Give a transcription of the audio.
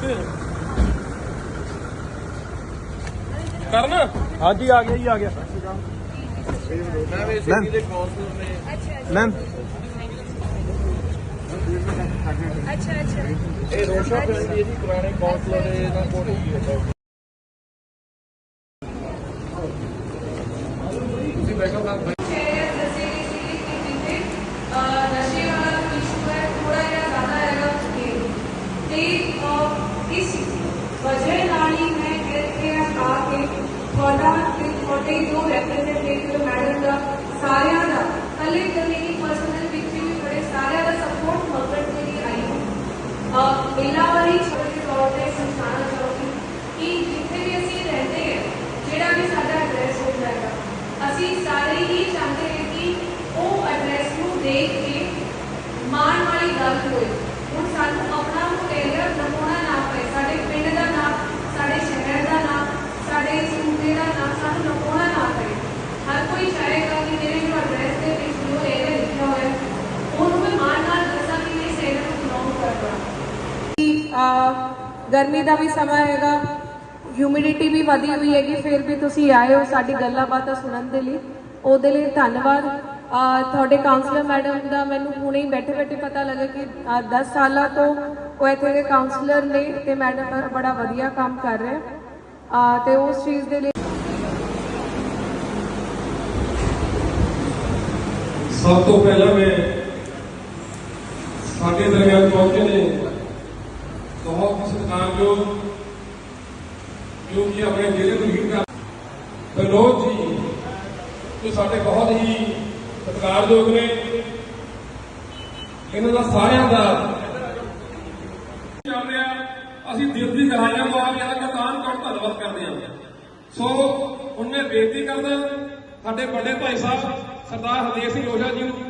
ਇੱਥੇ ਕਰਨ? ਹਾਂਜੀ ਆ ਗਿਆ ਜੀ ਆ ਗਿਆ। ਮੈਂ ਵੇਸੇ ਦੇ ਕਾਉਂਸਲਰ ਨੇ ਮੈਮ ਅੱਛਾ ਅੱਛਾ। ਇਹ ਰੋਸ਼ਾ ਪਿੰਡ ਦੀ ਇਹਦੀ ਪੁਰਾਣੇ ਕਾਉਂਸਲਰ ਦੇ ਨਾਲ ਕੋਲ ਹੀ ਹੈ ਤੁਸੀਂ ਬੈਕਅਪ ਨਾਲ ਵਜ੍ਹਾ ਨਾਲ ਹੀ ਮੈਂ ਇੱਥੇ ਆ ਕੇ ਤੁਹਾਡਾ ਤੇ ਤੁਹਾਡੇ ਜੋ ਰੈਪਰੈਜ਼ੈਂਟੇਟਿਵ ਮੈਡਮ ਦਾ ਸਾਰਿਆਂ ਦਾ ਕੱਲੇ ਕੱਲੇ ਦੀ ਪਰਸਨਲ ਵਿੱਚ ਵੀ ਬੜੇ ਸਾਰਿਆਂ ਦਾ ਸਪੋਰਟ ਮਦਦ ਦੇ ਲਈ ਆਈ ਹਾਂ ਅਹ, ਇਹਨਾਂ ਵਾਲੀ ਛੋਟੇ ਤੌਰ ਤੇ ਸਮਝਾਉਣਾ ਚਾਹੁੰਦੀ ਕਿ ਜਿੱਥੇ ਵੀ ਅਸੀਂ ਰਹਿੰਦੇ ਹਾਂ ਜਿਹੜਾ ਵੀ ਸਾਡਾ ਐਡਰੈਸ ਹੁੰਦਾ ਹੈਗਾ ਅਸੀਂ ਸਾਰੇ ਹੀ ਚਾਹੁੰਦੇ ਹਾਂ ਕਿ ਉਹ ਐਡਰੈਸ ਨੂੰ ਦੇਖ ਕੇ ਮਾਣ ਵਾਲੀ ਗੱਲ ਹੋਏ ਹੁਣ ਸਾਨੂੰ ਆਪਣਾ ਏਰੀਆ ਨਮੂਨਾ ਨਾ ਪਏ ਸਾਡੇ ਪਿੰਡ ਦਾ ਨਾਮ ਸਾਡੇ ਸ਼ਹਿਰ ਦਾ ਨਾਮ ਸਾਡੇ ਸੂਬੇ ਦਾ ਨਾਮ ਸਾਨੂੰ ਨਮੂਨਾ ਨਾ ਪਏ ਹਰ ਕੋਈ ਚਾਹੇਗਾ ਕਿ ਮੇਰੇ ਜੋ ਐਡਰੈਸ ਦੇ ਵਿੱਚ ਜੋ ਏਰੀਆ ਲਿਖਿਆ ਹੋਇਆ ਹੈ, ਉਹਨੂੰ ਮੈਂ ਮਾਣ ਨਾਲ ਦੱਸਾਂ ਕਿ ਮੈਂ ਇਸ ਏਰੀਆ ਨੂੰ ਬਿਲੋਂਗ ਕਰਦਾ ਹਾਂ ਅਹ ਗਰਮੀ ਦਾ ਵੀ ਸਮਾਂ ਹੈਗਾ ਹਿਊਮਿਡਿਟੀ ਵੀ ਵਧੀ ਹੋਈ ਹੈਗੀ, ਫਿਰ ਵੀ ਤੁਸੀਂ ਆਏ ਹੋ ਸਾਡੀ ਗੱਲਾਂ ਬਾਤਾਂ ਸੁਣਨ ਦੇ ਲਈ। ਉਹਦੇ ਲਈ ਧੰਨਵਾਦ। ਤੁਹਾਡੇ ਕਾਉਂਸਲਰ ਮੈਡਮ ਦਾ ਮੈਨੂੰ ਹੁਣੇ ਹੀ ਬੈਠੇ ਬੈਠੇ ਪਤਾ ਲੱਗਾ ਕਿ ਅਹ 10 ਸਾਲਾਂ ਤੋਂ ਉਹ ਇੱਥੇ ਦੇ ਕਾਉਂਸਲਰ ਨੇ ਤੇ ਮੈਡਮ ਬੜਾ ਵਧੀਆ ਕੰਮ ਕਰ ਰਹੇ। ਆ, ਤੇ ਉਸ ਚੀਜ਼ ਦੇ ਲਈ ਸਭ ਤੋਂ ਪਹਿਲਾਂ ਮੈਂ ਸਾਡੇ ਦਰਮਿਆਨ ਪਹੁੰਚੇ ਨੇ। ਬਹੁਤ ਹੀ ਸਤਿਕਾਰਯੋਗ ਜੋ ਕਿ ਆਪਣੇ ਜ਼ਿਲ੍ਹੇ ਨੂੰ ਲੀਡ ਕਰ ਬਲੋਚ ਜੀ, ਜੋ ਸਾਡੇ ਬਹੁਤ ਹੀ ਸਤਿਕਾਰਯੋਗ ਨੇ। ਇਹਨਾਂ ਦਾ ਸਾਰਿਆਂ ਦਾ ਚਾਹੁੰਦੇ ਆ, ਅਸੀਂ ਦਿਲ ਦੀ ਗਹਿਰਾਈਆਂ ਤੋਂ ਆਪ ਇਹਦਾ ਕਤਾਨ ਕਰ ਧੰਨਵਾਦ ਕਰਦੇ ਹਾਂ। ਸੋ, ਹੁਣ ਮੈਂ ਬੇਨਤੀ ਕਰਦਾ, ਸਾਡੇ ਵੱਡੇ ਭਾਈ ਸਾਹਿਬ, ਸਰਦਾਰ ਹਰਦੇਵ ਸਿੰਘ ਰੋਜਾ ਜੀ ਨੂੰ